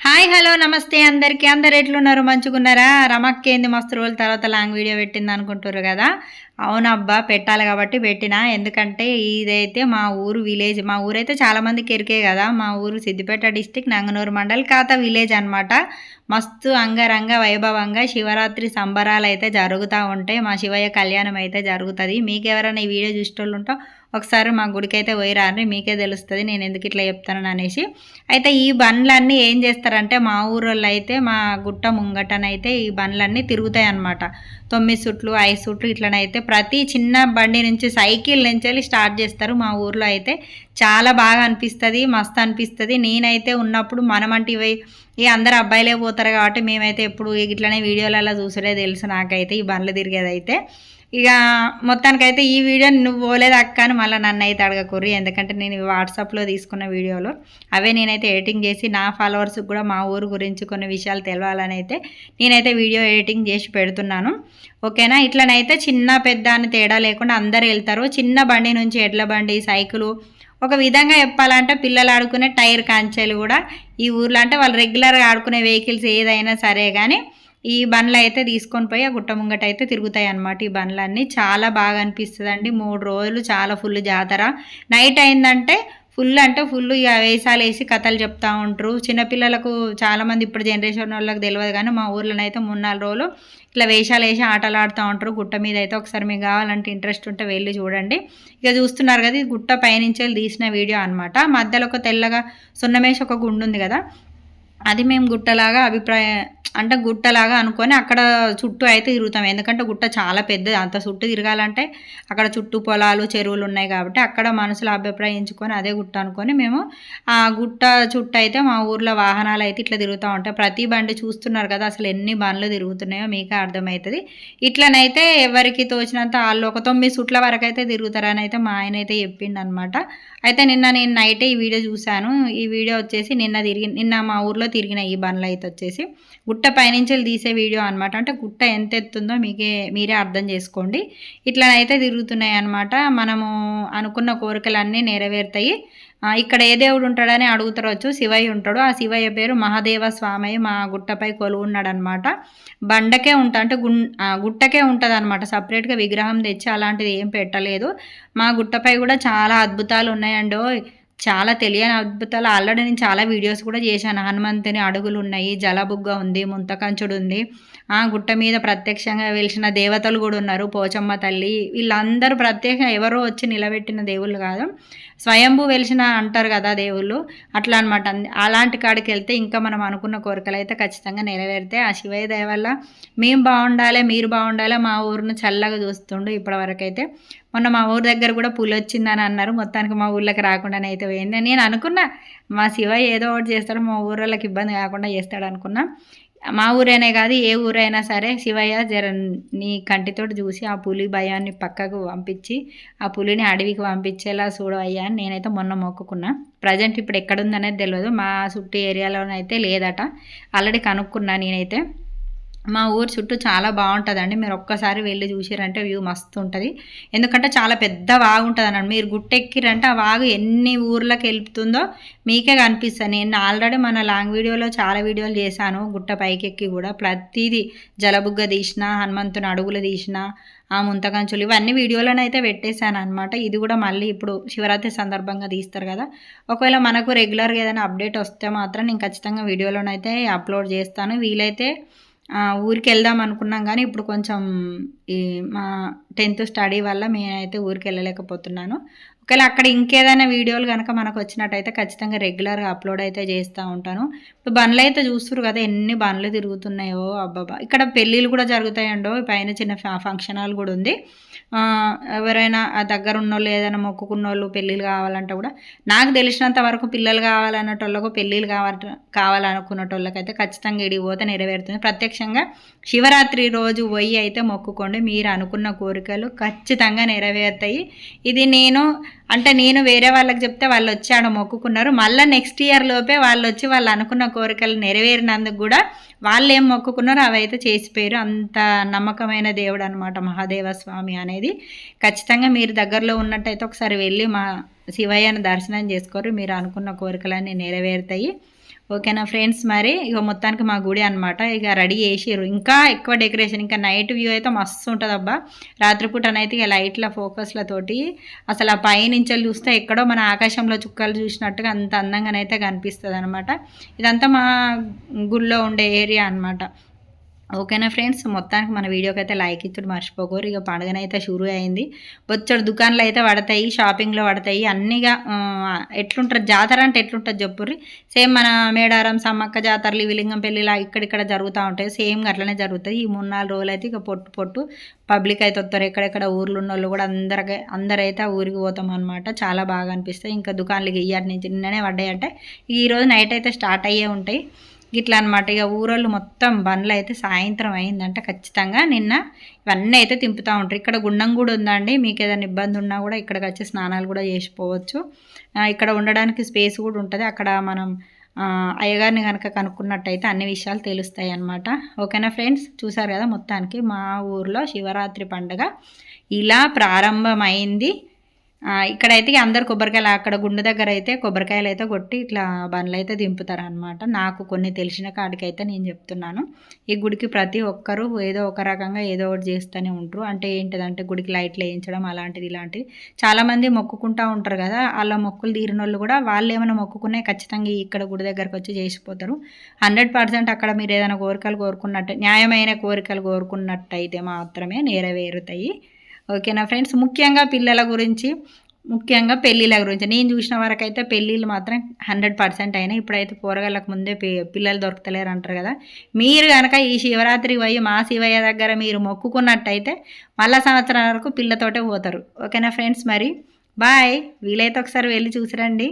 Hi hello నమస్తే. అందరికీ అందరు ఎట్లున్నారు? మంచుకున్నారా రమక్కేంది మస్తు రోజుల తర్వాత లాంగ్ వీడియో పెట్టింది అనుకుంటారు కదా. అవునబ్బా పెట్టాలి కాబట్టి పెట్టిన. ఎందుకంటే ఇదైతే మా ఊరు విలేజ్. మా ఊరైతే చాలామంది కెరికే కదా. మా ఊరు సిద్దిపేట డిస్టిక్ నంగనూరు మండల్ కాత విలేజ్ అనమాట మస్తు అంగరంగ వైభవంగా శివరాత్రి సంబరాలు అయితే జరుగుతూ ఉంటాయి. మా శివయ్య కళ్యాణం అయితే జరుగుతుంది. మీకు ఎవరైనా ఈ వీడియో చూసేటోళ్ళు ఉంటో ఒకసారి మా గుడికి అయితే పోయిరాని మీకే తెలుస్తుంది. నేను ఎందుకు ఇట్లా చెప్తాను అనేసి. అయితే ఈ బండ్లన్నీ ఏం చేస్తారంటే మా ఊరోళ్ళు అయితే మా గుట్ట ముంగటనైతే ఈ బండ్లన్నీ తిరుగుతాయి అనమాట తొమ్మిది సుట్లు ఐదు సుట్లు ఇట్లనైతే ప్రతి చిన్న బండి నుంచి సైకిల్ నుంచి వెళ్ళి స్టార్ట్ చేస్తారు మా ఊర్లో అయితే. చాలా బాగా అనిపిస్తుంది మస్తు అనిపిస్తుంది. నేనైతే ఉన్నప్పుడు మనమంటే ఇవి ఇక అందరు అబ్బాయిలే పోతారు కాబట్టి మేమైతే ఎప్పుడు ఇట్లనే వీడియోలలో చూసరే తెలుసు నాకైతే ఈ బండ్లు తిరిగేది అయితే ఇక మొత్తానికైతే ఈ వీడియో నువ్వు పోలేదు అక్క అని మళ్ళీ నన్ను అయితే అడగకూర్రి. ఎందుకంటే నేను వాట్సాప్లో తీసుకున్న వీడియోలో అవే నేనైతే ఎడిటింగ్ చేసి నా ఫాలోవర్స్కి కూడా మా ఊరు గురించి కొన్ని విషయాలు తెలవాలని అయితే నేనైతే వీడియో ఎడిటింగ్ చేసి పెడుతున్నాను. ఓకేనా? ఇట్లనైతే చిన్న పెద్ద అని తేడా లేకుండా అందరు వెళ్తారు. చిన్న బండి నుంచి ఎడ్ల బండి సైకిలు ఒక విధంగా చెప్పాలంటే పిల్లలు ఆడుకునే టైర్ కాంచెలు కూడా ఈ ఊర్లో. అంటే వాళ్ళు రెగ్యులర్గా ఆడుకునే వెహికల్స్ ఏదైనా సరే కానీ ఈ బండ్లు అయితే తీసుకొని పోయి ఆ గుట్ట ముంగట అయితే తిరుగుతాయి అన్నమాట ఈ బండ్లన్నీ. చాలా బాగా అనిపిస్తుంది అండి మూడు రోజులు చాలా ఫుల్ జాతర. నైట్ అయిందంటే ఫుల్ అంటే ఫుల్ ఇక వేసాలు వేసి కథలు చెప్తా ఉంటారు. చిన్నపిల్లలకు చాలామంది ఇప్పుడు జనరేషన్ వాళ్ళకి తెలియదు కానీ మా ఊర్లోనైతే అయితే మూడు నాలుగు రోజులు ఇట్లా వేషాలు వేసి ఆటలు ఆడుతూ ఉంటారు. గుట్ట మీద అయితే ఒకసారి మీకు కావాలంటే ఇంట్రెస్ట్ ఉంటే వెళ్ళి చూడండి. ఇక చూస్తున్నారు కదా ఇది గుట్ట పైనుంచి వెళ్ళి తీసిన వీడియో అనమాట మధ్యలో ఒక తెల్లగా సున్నమేసి ఒక గుండు ఉంది కదా అది మేము గుట్టలాగా అభిప్రాయం అంటే గుట్టలాగా అనుకొని అక్కడ చుట్టూ అయితే తిరుగుతాం. ఎందుకంటే గుట్ట చాలా పెద్దది. అంత చుట్టూ తిరగాలంటే అక్కడ చుట్టూ పొలాలు చెరువులు ఉన్నాయి కాబట్టి అక్కడ మనసులో అభిప్రాయించుకొని అదే గుట్ట అనుకొని మేము ఆ గుట్ట చుట్టూ అయితే మా ఊర్లో వాహనాలు అయితే ఇట్లా తిరుగుతూ ఉంటాయి. ప్రతి బండి చూస్తున్నారు కదా అసలు ఎన్ని బండ్లు తిరుగుతున్నాయో మీకే అర్థమవుతుంది. ఇట్లనైతే ఎవరికి తోచినంత వాళ్ళు ఒక తొమ్మిది చుట్ల వరకు అయితే తిరుగుతారని అయితే మా ఆయన అయితే చెప్పిండు అనమాట అయితే నిన్న నేను నైటే ఈ వీడియో చూశాను. ఈ వీడియో వచ్చేసి నిన్న తిరిగి నిన్న మా ఊర్లో తిరిగిన ఈ బండ్లు అయితే వచ్చేసి గుట్ట పైనుంచి తీసే వీడియో అనమాట అంటే గుట్ట ఎంత ఎత్తుందో మీకే మీరే అర్థం చేసుకోండి. ఇట్లనైతే తిరుగుతున్నాయి అనమాట మనము అనుకున్న కోరికలన్నీ నెరవేరుతాయి. ఇక్కడ ఏ దేవుడు ఉంటాడని అడుగుతారొచ్చు. శివయ్య ఉంటాడు. ఆ శివయ్య పేరు మహాదేవ స్వామి. మా గుట్టపై కొలువున్నాడనమాట అనమాట బండకే ఉంటా అంటే గున్ గుట్టకే ఉంటుంది అనమాట సపరేట్గా విగ్రహం తెచ్చి అలాంటిది ఏం పెట్టలేదు. మా గుట్టపై కూడా చాలా అద్భుతాలు ఉన్నాయండి చాలా తెలియని అద్భుతాలు. ఆల్రెడీ నేను చాలా వీడియోస్ కూడా చేశాను. హనుమంతుని అడుగులు ఉన్నాయి జలబుగ్గ ఉంది ముంతకంచుడు ఉంది. ఆ గుట్ట మీద ప్రత్యక్షంగా వెలిసిన దేవతలు కూడా ఉన్నారు. పోచమ్మ తల్లి. వీళ్ళందరూ ప్రత్యేకంగా ఎవరో వచ్చి నిలబెట్టిన దేవుళ్ళు కాదు. స్వయంభూ వెలిసిన అంటారు కదా దేవుళ్ళు. అట్లా అనమాట అలాంటి కాడికి వెళ్తే ఇంకా మనం అనుకున్న కోరికలు అయితే ఖచ్చితంగా నెరవేరితే ఆ శివయ్య దయ వల్ల మేము బాగుండాలి మీరు బాగుండాలి మా ఊరిని చల్లగా చూస్తుండు ఇప్పటివరకైతే. అయితే మొన్న మా ఊరి దగ్గర కూడా పులి వచ్చిందని అన్నారు. మొత్తానికి మా ఊళ్ళకి రాకుండానే అయితే పోయింది. నేను అనుకున్నా మా శివ ఏదో ఒకటి చేస్తాడు మా ఊళ్ళకి ఇబ్బంది కాకుండా చేస్తాడు అనుకున్నా. మా ఊరైనా కాదు ఏ ఊరైనా సరే శివయ్య జర నీ కంటితోటి చూసి ఆ పులి భయాన్ని పక్కకు పంపించి ఆ పులిని అడవికి పంపించేలా చూడవయ్యా అని నేనైతే మొన్న మొక్కుకున్నా. ప్రజెంట్ ఇప్పుడు ఎక్కడుందనేది తెలియదు మా చుట్టూ ఏరియాలోనైతే లేదట. ఆల్రెడీ కనుక్కున్నా నేనైతే. మా ఊరు చుట్టూ చాలా బాగుంటుందండి. మీరు ఒక్కసారి వెళ్ళి చూసారంటే వ్యూ మస్తు ఉంటుంది. ఎందుకంటే చాలా పెద్ద వాగు ఉంటుంది అన్నమాట మీరు గుట్టెక్కిరంటే ఆ వాగు ఎన్ని ఊర్లకు వెళ్తుందో మీకే కనిపిస్తుంది. నేను ఆల్రెడీ మన లాంగ్ వీడియోలో చాలా వీడియోలు చేశాను. గుట్ట పైకెక్కి కూడా ప్రతిదీ జలబుగ్గ తీసిన హనుమంతుని అడుగులు తీసిన ఆ ముంతకంచులు ఇవన్నీ వీడియోలను అయితే పెట్టేశాను అనమాట ఇది కూడా మళ్ళీ ఇప్పుడు శివరాత్రి సందర్భంగా తీస్తారు కదా. ఒకవేళ మనకు రెగ్యులర్గా ఏదైనా అప్డేట్ వస్తే మాత్రం నేను ఖచ్చితంగా వీడియోలోనైతే అప్లోడ్ చేస్తాను. వీలైతే ఊరికి వెళ్దాం అనుకున్నాం కానీ ఇప్పుడు కొంచెం ఈ మా టెన్త్ స్టడీ వల్ల నేనైతే ఊరికి వెళ్ళలేకపోతున్నాను ఒకవేళ అక్కడ ఇంకేదైనా వీడియోలు కనుక మనకు వచ్చినట్టయితే ఖచ్చితంగా రెగ్యులర్గా అప్లోడ్ అయితే చేస్తూ ఉంటాను. ఇప్పుడు బండ్లు అయితే చూస్తురు కదా ఎన్ని బండ్లు తిరుగుతున్నాయో అబ్బాబా ఇక్కడ పెళ్ళిళ్ళు కూడా జరుగుతాయండో పైన చిన్న ఫంక్షన్ హాల్ కూడా ఉంది. ఎవరైనా దగ్గర ఉన్నోళ్ళు ఏదైనా మొక్కుకున్న వాళ్ళు పెళ్ళిళ్ళు కావాలంటే కూడా నాకు తెలిసినంత వరకు పిల్లలు కావాలన్నటోళ్ళకు పెళ్ళిళ్ళు కావాలి కావాలనుకున్నటోళ్ళకైతే ఖచ్చితంగా ఇడికి పోతే నెరవేరుతుంది. ప్రత్యక్షంగా శివరాత్రి రోజు పోయి అయితే మొక్కుకోండి. మీరు అనుకున్న కోరికలు ఖచ్చితంగా నెరవేరుతాయి. ఇది నేను అంటే నేను వేరే వాళ్ళకి చెప్తే వాళ్ళు వచ్చి ఆడ మొక్కుకున్నారు. మళ్ళీ నెక్స్ట్ ఇయర్ లోపే వాళ్ళు వచ్చి వాళ్ళు అనుకున్న కోరికలు నెరవేరినందుకు కూడా వాళ్ళు ఏం మొక్కుకున్నారో అవి అయితే చేసిపోయారు. అంత నమ్మకమైన దేవుడు అనమాట మహాదేవ స్వామి అనేది. ఖచ్చితంగా మీరు దగ్గరలో ఉన్నట్టయితే ఒకసారి వెళ్ళి మా శివయ్యను దర్శనం చేసుకోరు. మీరు అనుకున్న కోరికలన్నీ నెరవేరుతాయి. ఓకేనా ఫ్రెండ్స్? మరి ఇక మొత్తానికి మా గుడి అనమాట ఇక రెడీ చేసిర్రు. ఇంకా ఎక్కువ డెకరేషన్ ఇంకా నైట్ వ్యూ అయితే మస్తు ఉంటుంది అబ్బా రాత్రిపూటనైతే ఇక లైట్ల ఫోకస్లతోటి అసలు ఆ పైనుంచి చూస్తే ఎక్కడో మన ఆకాశంలో చుక్కలు చూసినట్టుగా అంత అందంగానైతే కనిపిస్తుంది అనమాట ఇదంతా మా గుళ్ళో ఉండే ఏరియా అనమాట ఓకేనా ఫ్రెండ్స్? మొత్తానికి మన వీడియోకి అయితే లైక్ ఇచ్చుడు మర్చిపోకూరు. ఇక పండుగనైతే షురూ అయింది. బొచ్చడు దుకాణాలు అయితే పడతాయి షాపింగ్లో పడతాయి. అన్నీగా ఎట్లుంటారు జాతర అంటే ఎట్లుంటుంది చెప్పుర్రి? సేమ్ మన మేడారం సమ్మక్క జాతరలు విలింగం పెళ్ళిలా ఇక్కడిక్కడ జరుగుతూ ఉంటాయి. సేమ్ అట్లనే జరుగుతాయి. ఈ మూడు నాలుగు రోజులు అయితే ఇక పొట్టు పొట్టు పబ్లిక్ అయితే వస్తారు. ఎక్కడెక్కడ ఊర్లు ఉన్న వాళ్ళు కూడా అందరికీ అందరైతే ఆ ఊరికి పోతాం అనమాట చాలా బాగా అనిపిస్తాయి. ఇంకా దుకాణాలకి ఇయ్యాటి నుంచి నిన్ననే పడ్డాయి అంటే ఈరోజు నైట్ అయితే స్టార్ట్ అయ్యే ఉంటాయి. గిట్లా అనమాట ఇక ఊరోళ్ళు మొత్తం బండ్లు అయితే సాయంత్రం అయిందంటే ఖచ్చితంగా. నిన్న ఇవన్నీ అయితే తింపుతూ ఉంటారు ఇక్కడ గుండం కూడా ఉందండి. మీకు ఏదైనా ఇబ్బంది ఉన్నా కూడా ఇక్కడికి వచ్చి స్నానాలు కూడా చేసిపోవచ్చు. ఇక్కడ ఉండడానికి స్పేస్ కూడా ఉంటుంది. అక్కడ మనం అయ్యగారిని కనుక కనుక్కున్నట్టయితే అన్ని విషయాలు తెలుస్తాయి అన్నమాట ఓకేనా ఫ్రెండ్స్? చూసారు కదా మొత్తానికి మా ఊర్లో శివరాత్రి పండుగ. ఇలా ప్రారంభమైంది. ఇక్కడైతే అందరు కొబ్బరికాయలు అక్కడ గుండె దగ్గర అయితే కొబ్బరికాయలు అయితే కొట్టి ఇట్లా బండ్లు అయితే దింపుతారు అనమాట నాకు కొన్ని తెలిసిన కాడికైతే నేను చెప్తున్నాను. ఈ గుడికి ప్రతి ఒక్కరూ ఏదో ఒక రకంగా ఏదో ఒకటి చేస్తూనే ఉంటారు. అంటే ఏంటిదంటే గుడికి లైట్లు వేయించడం అలాంటిది ఇలాంటివి చాలామంది మొక్కుకుంటూ ఉంటారు కదా అలా మొక్కులు తీరిన వాళ్ళు కూడా వాళ్ళు ఏమైనా మొక్కుకునే ఖచ్చితంగా ఇక్కడ గుడి దగ్గరకు వచ్చి చేసిపోతారు. హండ్రెడ్ పర్సెంట్ అక్కడ మీరు ఏదైనా కోరికలు కోరుకున్నట్టు న్యాయమైన కోరికలు కోరుకున్నట్టయితే మాత్రమే నెరవేరుతాయి. ఓకేనా ఫ్రెండ్స్? ముఖ్యంగా పిల్లల గురించి ముఖ్యంగా పెళ్ళిళ్ళ గురించి. నేను చూసిన వరకు అయితే పెళ్ళిళ్ళు మాత్రం హండ్రెడ్ పర్సెంట్ అయినాయి. ఇప్పుడైతే పోరగాళ్ళకు ముందే పిల్లలు దొరకలేరు అంటారు కదా. మీరు కనుక ఈ శివరాత్రి పోయి మా శివయ్య దగ్గర మీరు మొక్కుకున్నట్టయితే మళ్ళా సంవత్సరం వరకు పిల్లతోటే పోతారు. ఓకేనా ఫ్రెండ్స్ మరి? బాయ్. వీలైతే ఒకసారి వెళ్ళి చూసిరండి.